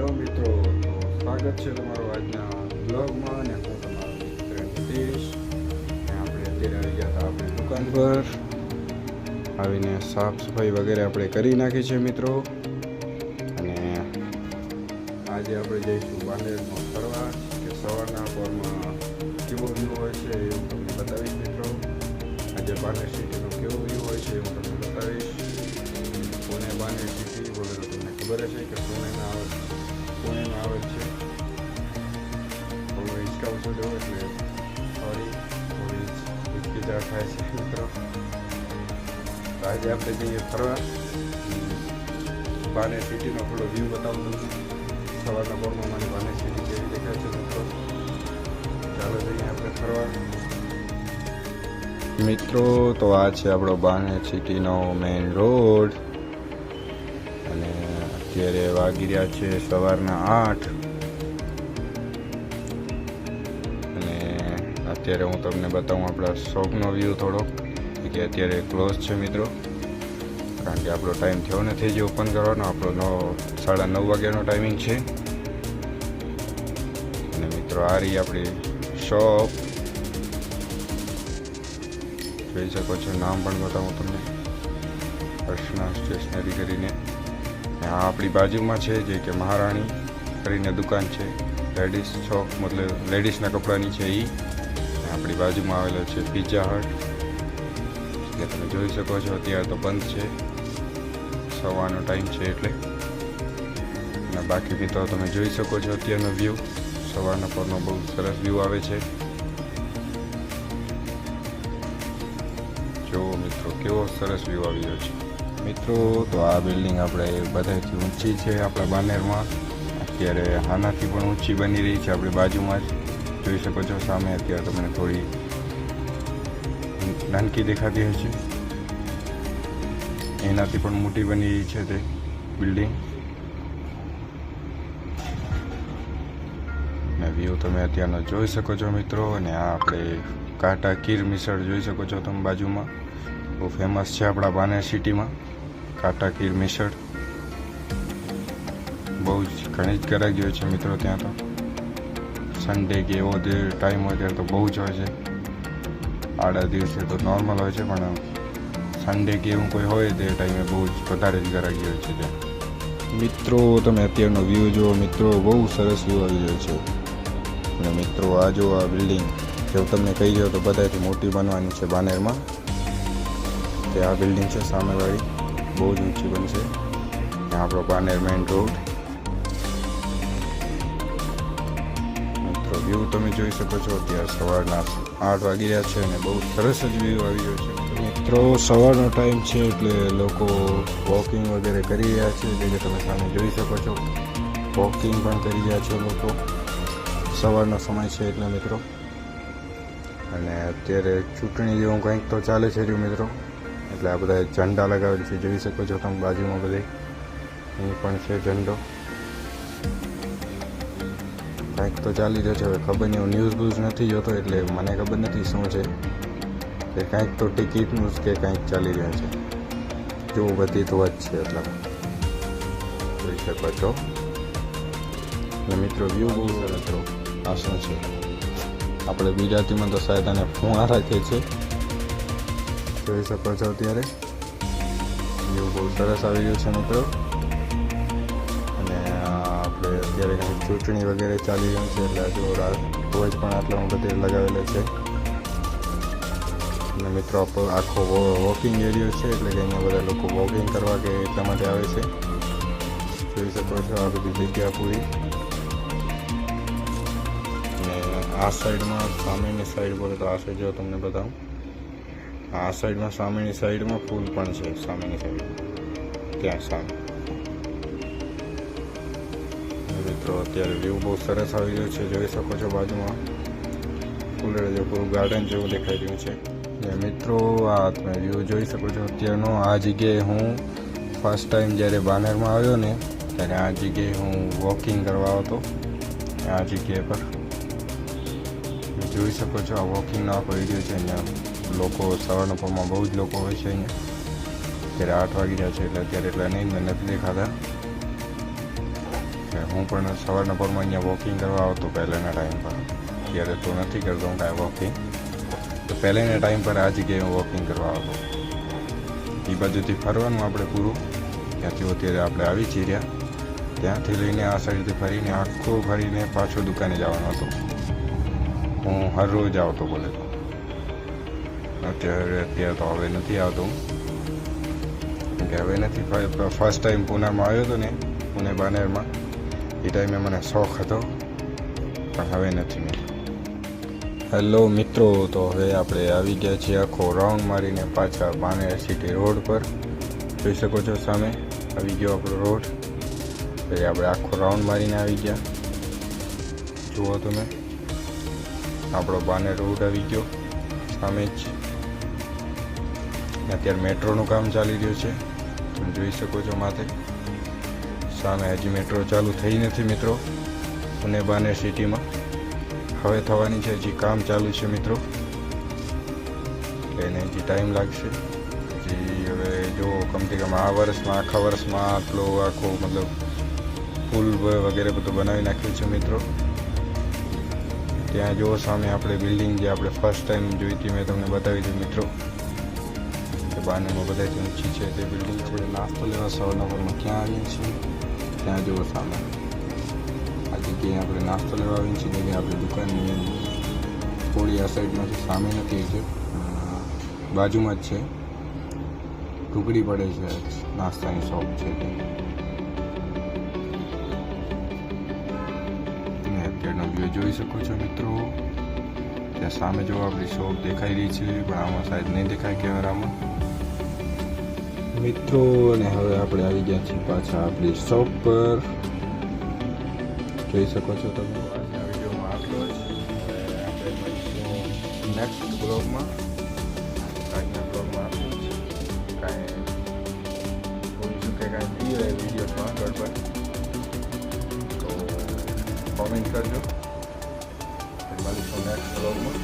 Hello મિત્રો. તો સ્વાગત છે તમારું આજના બ્લોગમાં અને હું તમારો મિત્ર નીતિશ આપણે અત્યારે આવી ગયા હતા આપણે દુકાન પર. આવીને સાફ સફાઈ વગેરે આપણે કરી નાખી છે, મિત્રો. અને આજે આપણે જઈશું બાંદેરમાં ફરવા, કે સવારના પોરમાં કેવો વ્યૂ હોય છે એ હું તમને બતાવીશ, મિત્રો. આજે બાંદેર સિટીનો કેવો વ્યૂ હોય છે એ હું તમને બતાવીશ. પુણે બાંદેર સિટી વગેરે તમને ખબર હશે કે પુણેના પુણેમાં આવે છે હું હિંચકાવું છું જવું એટલે સોરી હિચકિચાટ થાય છે મિત્રો આજે આપણે જઈએ ફરવા બાને સિટીનો થોડો વ્યૂ બતાવું સવારના બોર્ડમાં મને બાને સિટી કેવી દેખાય છે મિત્રો? ચાલો જઈએ આપણે ફરવા. મિત્રો, તો આ છે આપણો બાને સિટીનો મેઇન રોડ અને અત્યારે વાગી રહ્યા છે સવારના આઠ. અને અત્યારે હું તમને બતાવું આપણા શોપનો વ્યૂ થોડો કે અત્યારે ક્લોઝ છે મિત્રો. કારણ કે આપણો ટાઈમ થયો નથી જે ઓપન કરવાનો. આપણો નવ, સાડા નવ વાગ્યાનો ટાઈમિંગ છે. અને મિત્રો આ રહી આપણી શોપ જોઈ શકો છો, નામ પણ બતાવું તમને. અર્ચના સ્ટેશનરી કરીને. આપણી બાજુમાં છે જે કે મહારાણી કરીને દુકાન છે. લેડીઝ શોપ મતલબ લેડીઝના કપડાની છે એ આપણી બાજુમાં આવેલો છે પિઝા હટ જે તમે જોઈ શકો છો, અત્યારે તો બંધ છે. સવારનો ટાઈમ છે એટલે. અને બાકી તો તમે જોઈ શકો છો અત્યારનો વ્યૂ સવારના પરનો બહુ સરસ વ્યૂ આવે છે. જુઓ મિત્રો, કેવો સરસ વ્યૂ આવી રહ્યો છે. મિત્રો, તો આ બિલ્ડિંગ આપણે બધાથી ઊંચી છે, આપણા બાનેરમાં. અત્યારે આનાથી પણ ઊંચી બની રહી છે આપણી બાજુમાં જ. જોઈ શકો છો, સામે અત્યારે તમને થોડી નાનકી દેખાતી હશે. એનાથી પણ મોટી બની રહી છે તે બિલ્ડિંગ ને વ્યૂ તમે અત્યારનો જોઈ શકો છો મિત્રો, અને આ આપણે કાંટા કીર મિસળ જોઈ શકો છો તમે બાજુમાં. બહુ ફેમસ છે આપણા બાનેર સિટીમાં કાંટા કીર મિસળ. બહુ જ ઘણી જ ગરાગી જોઈએ છે મિત્રો ત્યાં તો. સન્ડે કે એવો જે ટાઈમ હોય ત્યારે તો બહુ જ હોય છે. આડા દિવસે તો નોર્મલ હોય છે, પણ સન્ડે કે એવું કોઈ હોય તે ટાઈમે બહુ જ વધારે જ ગરાગી હોય છે ત્યાં. મિત્રો, તમે અત્યારનો વ્યૂ જુઓ, મિત્રો, બહુ સરસ વ્યૂ આવી રહ્યો છે. અને મિત્રો, આ જો આ બિલ્ડિંગ જો તમને કહી દો તો બધાથી મોટી બનવાની છે, બાનેરમાં. તે આ બિલ્ડિંગ છે સામેવાળી. બહુ જ ઊંચી બનશે. આપણો બાનેર મેઇન રોડ મિત્રો વ્યૂ તમે જોઈ શકો છો, અત્યારે સવારના આઠ વાગી રહ્યા છે અને બહુ સરસ જ વ્યૂ આવી રહ્યો છે. મિત્રો, સવારનો ટાઈમ છે એટલે લોકો વોકિંગ વગેરે કરી રહ્યા છે જે કે તમે સામે જોઈ શકો છો. વોકિંગ પણ કરી રહ્યા છે લોકો. સવારનો સમય છે એટલે મિત્રો. અને અત્યારે ચૂંટણી જેવું કંઈક તો ચાલે છે મિત્રો. એટલે આ બધા ઝંડા લગાવેલ છે. જોઈ શકો છો તમે બાજુમાં બધે. અહીં પણ છે ઝંડો. કંઈક તો ચાલી રહ્યો છે. હવે ખબર નહીં, હું ન્યૂઝ બ્યુઝ નથી જોતો એટલે મને ખબર નથી શું છે. કે કાંઈક તો ટિકિટનું જ કે કાંઈક ચાલી રહ્યું છે. જેવું બધી તો જ છે એટલા જોઈ શકો છો. મિત્રો વ્યૂ બહુ મિત્રો આ શું છે? આપણે ગુજરાતીમાં તો શાયદ આને ફુવારા કહે છે. જોઈ શકો છો અત્યારે. વ્યૂ બહુ સરસ આવી ગયું છે મિત્રો. અને આપણે અત્યારે કંઈક ચૂંટણી વગેરે ચાલી રહ્યું છે એટલે રાત રોજ પણ આટલા બધે લગાવેલા છે. અને મિત્રો આખો વોકિંગ એરિયો છે એટલે કે અહીંયા બધા લોકો વોકિંગ કરવા કે એટલા માટે આવે છે. જોઈ શકો છો આ બધી જગ્યા પૂરી. અને આ સાઈડમાં સામેની સાઈડ બોલે તો આ સાઈડ જો તમને બતાવું. આ સાઈડમાં સામેની સાઈડમાં ફૂલ પણ છે, સામેની સાઈડ ત્યાં સામે. મિત્રો, અત્યારે વ્યૂ બહુ સરસ આવી રહ્યો છે, જોઈ શકો છો બાજુમાં. ફૂલ જે પૂરું ગાર્ડન જેવું દેખાઈ રહ્યું છે. ને મિત્રો, આ તમે વ્યૂ જોઈ શકો છો અત્યારનો. આ જગ્યાએ હું ફર્સ્ટ ટાઈમ જ્યારે બાનરમાં આવ્યો ને, ત્યારે આ જગ્યાએ હું વોકિંગ કરવા આવતો, આ જગ્યાએ પર. જોઈ શકો છો આ વોકિંગનો પડી એરિયો છે અહીંયા લોકો સવારના પરમાં બહુ જ લોકો હોય છે અહીંયા. અત્યારે આઠ વાગી રહ્યા છે એટલે અત્યારે એટલા નહીં, મેં નથી દેખાતા. હું પણ સવારના પરમાં અહીંયા વોકિંગ કરવા આવતો પહેલાંના ટાઈમ પર. અત્યારે તો નથી કરતો હું કાંઈ વોકિંગ તો પહેલાંના ટાઈમ પર આ જગ્યાએ હું વોકિંગ કરવા આવતો. એ બાજુથી ફરવાનું આપણે પૂરું. ત્યાંથી અત્યારે આપણે આવી ચીર્યા ત્યાંથી લઈને આ સાઈડથી ફરીને આખો ફરીને પાછો દુકાને જવાનો હતો. હું હર રોજ આવતો બોલે તો. અત્યારે અત્યારે તો હવે નથી આવતો. કેમ કે હવે નથી ફર્સ્ટ ટાઈમ પૂનામાં આવ્યો હતો ને, પુણે બાનેરમાં. એ ટાઈમે મને શોખ હતો, પણ હવે નથી મિત્રો હેલો મિત્રો, તો હવે આપણે આવી ગયા છીએ આખો રાઉન્ડ મારીને પાછા બાનેર સિટી રોડ પર. જોઈ શકો છો સામે, આવી ગયો આપણો રોડ એટલે આપણે આખો રાઉન્ડ મારીને આવી ગયા. જુઓ તમે, આપણો બાનેર રોડ આવી ગયો. સામે જ. અત્યારે મેટ્રોનું કામ ચાલી રહ્યું છે. તમે જોઈ શકો છો માથે. સામે હજી મેટ્રો ચાલુ થઈ નથી મિત્રો. પુણે બાને સિટીમાં. હવે થવાની છે હજી કામ ચાલુ છે મિત્રો. એટલે એને હજી ટાઈમ લાગશે. હજી હવે જો કમથી કમ આ વર્ષમાં, આખા વર્ષમાં આટલો આખો મતલબ પુલ વગેરે બધું બનાવી નાખ્યું છે મિત્રો. ત્યાં જો સામે આપણે બિલ્ડિંગ જે આપણે ફર્સ્ટ ટાઈમ જોઈ હતી, મેં તમને બતાવી હતી મિત્રો. કે બાનેમાં બધાથી ઊંચી છે, તે બિલ્ડિંગ આપણે નાસ્તો લેવા સવારના નંબરમાં ક્યાં આવીએ છીએ? ત્યાં જુઓ સામે. આ જગ્યાએ આપણે નાસ્તો લેવા આવીએ છીએ કે આપણી દુકાનની થોડી આ સાઈડમાં સામે નથી છે બાજુમાં જ છે. ટુકડી પડે છે, નાસ્તાની શોપ છે તમે અત્યારનો વ્યૂ જોઈ શકો છો, મિત્રો. ત્યાં સામે જો આપણી શોપ દેખાઈ રહી છે, પણ આમાં સાહેબ નહીં દેખાય કેમેરામાં. મિત્રો, અને હવે આપણે આવી ગયા છીએ પાછા આપણી શોપ પર. જોઈ શકો છો તમે. આજના વિડીયોમાં આટલો જ. નેક્સ્ટ બ્લોગમાં આજના બ્લોગમાં આટલું જ. કાંઈ જોઈશું કે કાંઈ થઈ રહે વિડીયોમાં ગડબડ તો કોમેન્ટ કરજો. મળીશું નેક્સ્ટ બ્લોગમાં